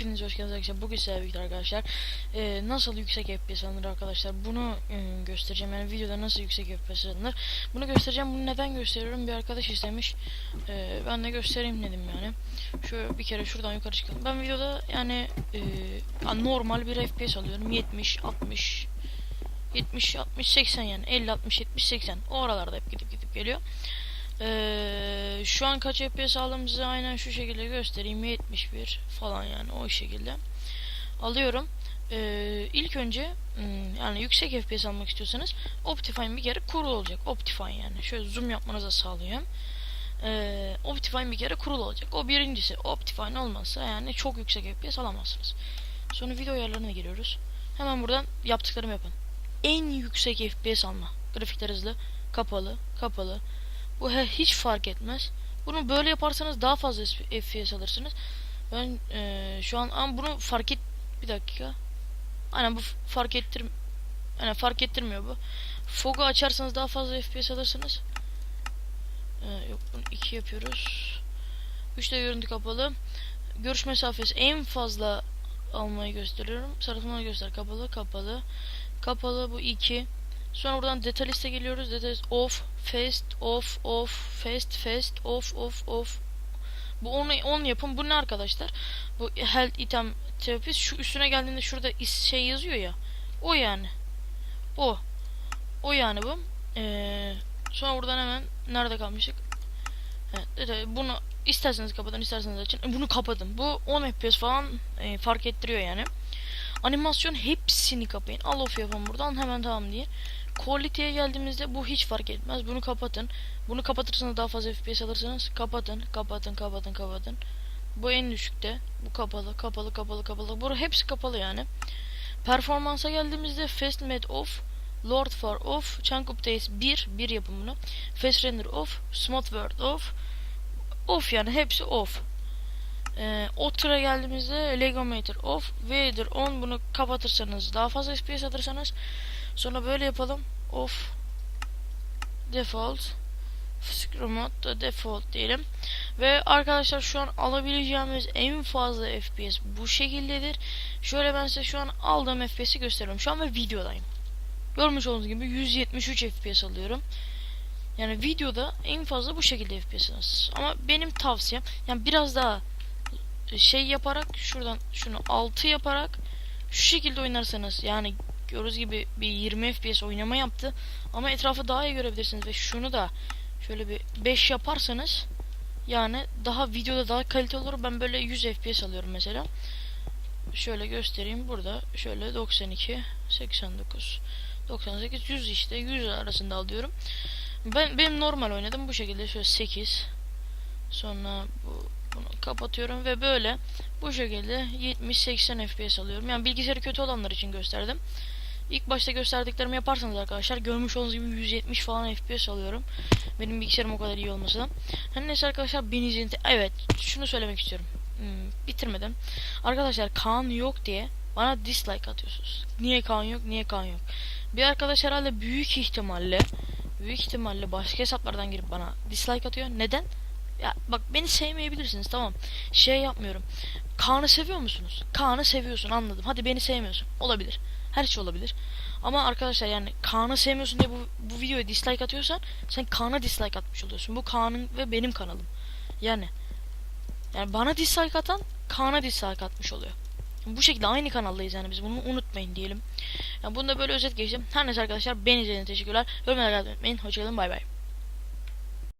Hepiniz hoş geldiniz arkadaşlar. Bugün sizlerle birlikte arkadaşlar e, nasıl yüksek FPS alınır arkadaşlar bunu e, göstereceğim. Yani videoda nasıl yüksek FPS alınır bunu göstereceğim. Bunu neden gösteriyorum? Bir arkadaş istemiş. E, ben de göstereyim dedim yani. Şöyle bir kere şuradan yukarı çıkalım. Ben videoda yani e, normal bir FPS alıyorum. 70, 60, 70, 60, 80 yani 50, 60, 70, 80 o aralarda hep gidip gidip geliyor. Ee, şu an kaç FPS aldığımızı aynen şu şekilde göstereyim. 71 falan yani o şekilde alıyorum. Ee, ilk önce hmm, yani yüksek FPS almak istiyorsanız Optifine bir kere kurulu olacak. Optifine yani. Şöyle zoom yapmanıza sağlıyor ee, Optifine bir kere kurulu olacak. O birincisi. Optifine olmazsa yani çok yüksek FPS alamazsınız. Sonra video ayarlarına giriyoruz. Hemen buradan yaptıklarımı yapın. En yüksek FPS alma. Grafikler hızlı kapalı kapalı bu he, hiç fark etmez. Bunu böyle yaparsanız daha fazla FPS alırsınız. Ben e, şu an ama bunu fark et bir dakika. Aynen bu fark ettir Aynen fark ettirmiyor bu. Fog'u açarsanız daha fazla FPS alırsınız. E, yok bunu 2 yapıyoruz. 3'te görüntü kapalı. Görüş mesafesi en fazla almayı gösteriyorum. Sarılmayı göster. Kapalı, kapalı. Kapalı bu 2. Sonra buradan detailiste geliyoruz. Detailist off, fast, off, off, fast, fast, off, off, off. Bu onu on yapın. Bu ne arkadaşlar? Bu health item therapist şu üstüne geldiğinde şurada is şey yazıyor ya. O yani. O. O yani bu. Ee, sonra buradan hemen nerede kalmıştık? Evet, bunu isterseniz kapatın, isterseniz açın. Bunu kapatın. Bu 10 FPS falan e, fark ettiriyor yani. Animasyon hepsini kapayın. Al off yapın buradan hemen tamam diye. Quality'ye geldiğimizde bu hiç fark etmez. Bunu kapatın. Bunu kapatırsanız daha fazla FPS alırsanız kapatın, kapatın, kapatın, kapatın. Bu en düşükte. Bu kapalı, kapalı, kapalı, kapalı. Bu hepsi kapalı yani. Performansa geldiğimizde Fast Med off, Lord Far off, Chunk Updates 1, 1 yapın bunu. Fast Render off, Smooth World off. Off yani hepsi off. Ee, Otter'a geldiğimizde Legometer off, Vader on bunu kapatırsanız daha fazla FPS alırsanız Sonra böyle yapalım. Off. Default. Screw mode da default diyelim. Ve arkadaşlar şu an alabileceğimiz en fazla FPS bu şekildedir. Şöyle ben size şu an aldığım FPS'i gösteriyorum. Şu an ve videodayım. Görmüş olduğunuz gibi 173 FPS alıyorum. Yani videoda en fazla bu şekilde FPS alırsınız. Ama benim tavsiyem yani biraz daha şey yaparak şuradan şunu 6 yaparak şu şekilde oynarsanız yani Gördüğünüz gibi bir 20 FPS oynama yaptı. Ama etrafı daha iyi görebilirsiniz ve şunu da şöyle bir 5 yaparsanız yani daha videoda daha kaliteli olur. Ben böyle 100 FPS alıyorum mesela. Şöyle göstereyim burada. Şöyle 92, 89, 98, 100 işte 100 arasında alıyorum. Ben benim normal oynadım bu şekilde şöyle 8 sonra bu bunu kapatıyorum ve böyle bu şekilde 70-80 FPS alıyorum. Yani bilgisayarı kötü olanlar için gösterdim. İlk başta gösterdiklerimi yaparsanız arkadaşlar görmüş olduğunuz gibi 170 falan FPS alıyorum. Benim bilgisayarım o kadar iyi olmasa da. Hani neyse arkadaşlar beni izleyin. Evet şunu söylemek istiyorum. Hmm, bitirmedim. Arkadaşlar Kaan yok diye bana dislike atıyorsunuz. Niye Kaan yok? Niye Kaan yok? Bir arkadaş herhalde büyük ihtimalle büyük ihtimalle başka hesaplardan girip bana dislike atıyor. Neden? Ya bak beni sevmeyebilirsiniz tamam. Şey yapmıyorum. Kaan'ı seviyor musunuz? Kaan'ı seviyorsun anladım. Hadi beni sevmiyorsun. Olabilir. Her şey olabilir. Ama arkadaşlar yani Kaan'ı sevmiyorsun diye bu, bu videoya dislike atıyorsan sen Kaan'a dislike atmış oluyorsun. Bu Kaan'ın ve benim kanalım. Yani yani bana dislike atan Kaan'a dislike atmış oluyor. Bu şekilde aynı kanaldayız yani biz bunu unutmayın diyelim. Yani bunu da böyle özet geçtim. Her neyse arkadaşlar beni izlediğiniz teşekkürler. Yorumlara unutmayın. Hoşçakalın bay bay.